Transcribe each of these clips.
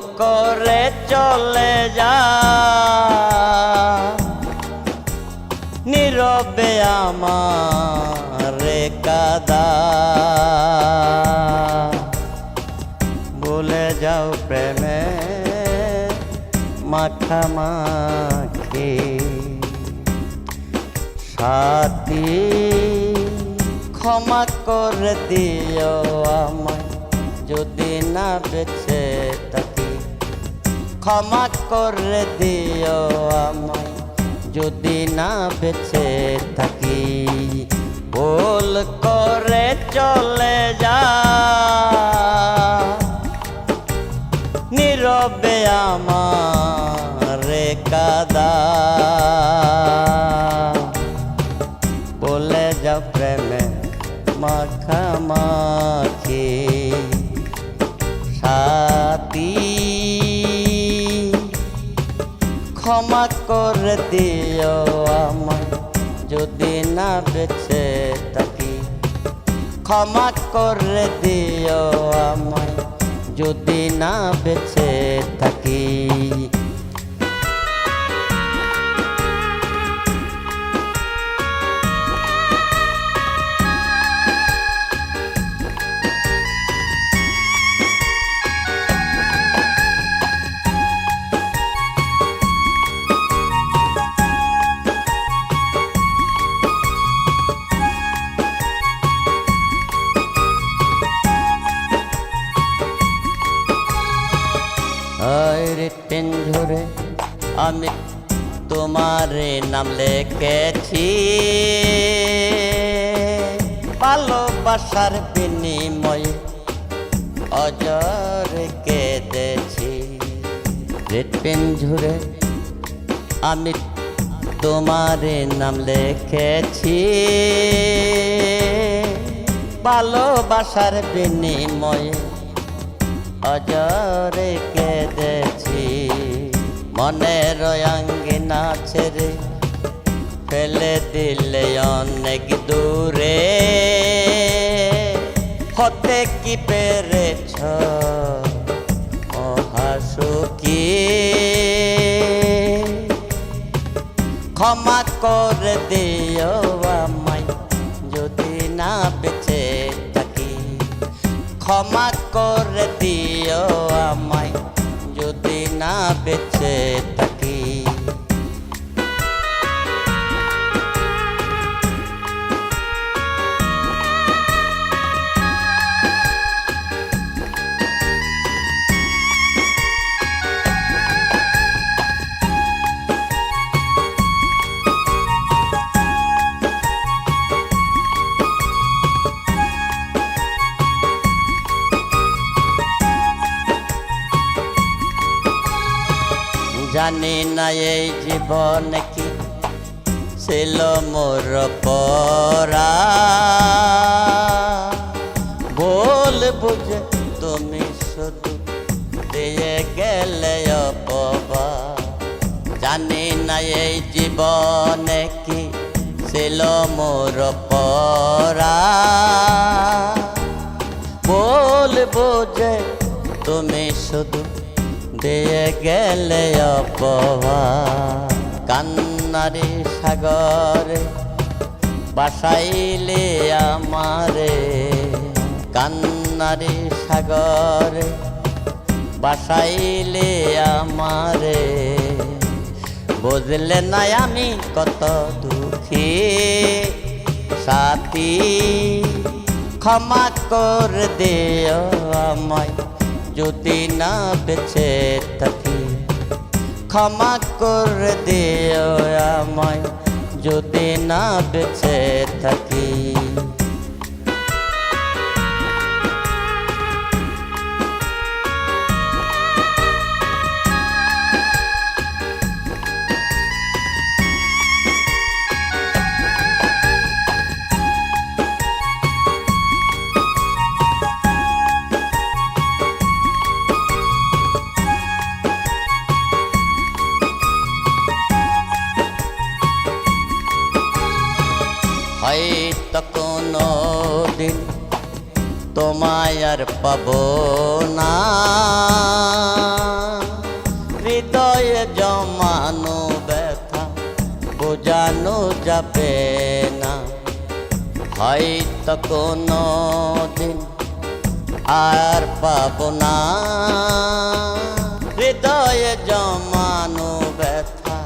করে চলে যা। নীরবে আমার কাদা। ভুলে যাও প্রেমে মাখামাখি সাথী, ক্ষমা করে দিও আমায়। যদি না বেঁচে থাকি। ক্ষমা করে দিও আমায়। যদি না বেঁচে থাকি, ভুল করে চলে যা। নীরবে আমার কাদা। বলে যাও প্রেমে মাখামাখি। সাথী ক্ষমা করে দিও আমার যদি না বেছে থাকি, ক্ষমা করে দিও আমার যদি না বেছে থাকি। রিটেন ঝরে আমি তোমার নাম লিখেছি। ভালোবাসার বিনিময়ে অজর কেঁদেছি। রিটেন ঝরে আমি তোমার নাম লিখেছি। ভালোবাসার বিনিময়ে অজরে কেঁদেছি। মনের অঙ্গিনা ছেড়ে ফেলে দিলে অনেক দূরে। হতে কি পেরেছ মহাসুখী? ক্ষমা করে দিও আমায়, যদি না বেঁচে থাকি। ক্ষমা করে বেঁচে থাকি জানি না এই জীবন কি ছিল মোর পরা। বল বুঝে তুমি শুধু দিয়ে গেলে অপবা জানি না এই জীবনে কি ছিল মোর পরা। বল বুঝে তুমি শুধু দিয়ে গেলে অপবা কান্নারে, সাগরে বাসাইলে আমারে। কান্নারে, সাগরে বাসাইলে আমারে। বুঝলে না আমি কত দুঃখী। সাথী, ক্ষমা করে দিও আমায়। যদি না বেঁচে থাকি ক্ষমা করে দিও আমায়। যদি না বেঁচে থাকি। তোমায় আর পাব না। হৃদয়ে জমানো ব্যথা বোঝানো যাবে না। হয়তো কোনো দিন আর পাব না। হৃদয়ে জমানো ব্যথা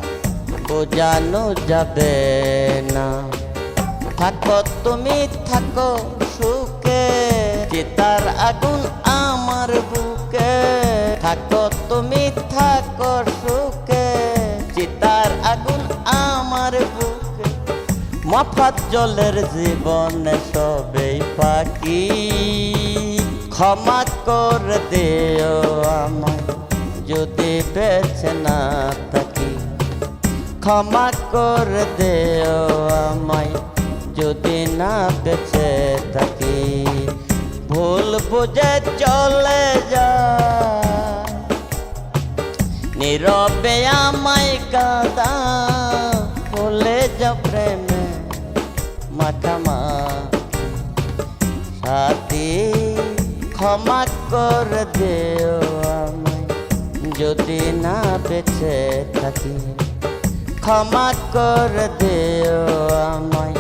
বোঝানো যাবে না। থাকো তুমি, থাকো চিতার আগুন আমার বুকে। থাকো তুমি, থাকো সুখে। চিতার আগুন আমার বুকে। মফাত জলের জীবনে সবেই পাখি। ক্ষমা করে দিও আমায়, যদি বেছে না থাকি। ক্ষমা করে দেও আমায়, যদি না ভুল বুঝে চলে যা। নীরবে আমায় কাদা ভুলে যা প্রেমে মাখামা সাথী, ক্ষমা করে দেও আমায়, যদি না বেঁচে থাকি। ক্ষমা করে দেও আমায়,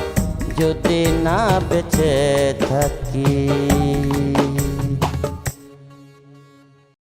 যদি না বেঁচে থাকি।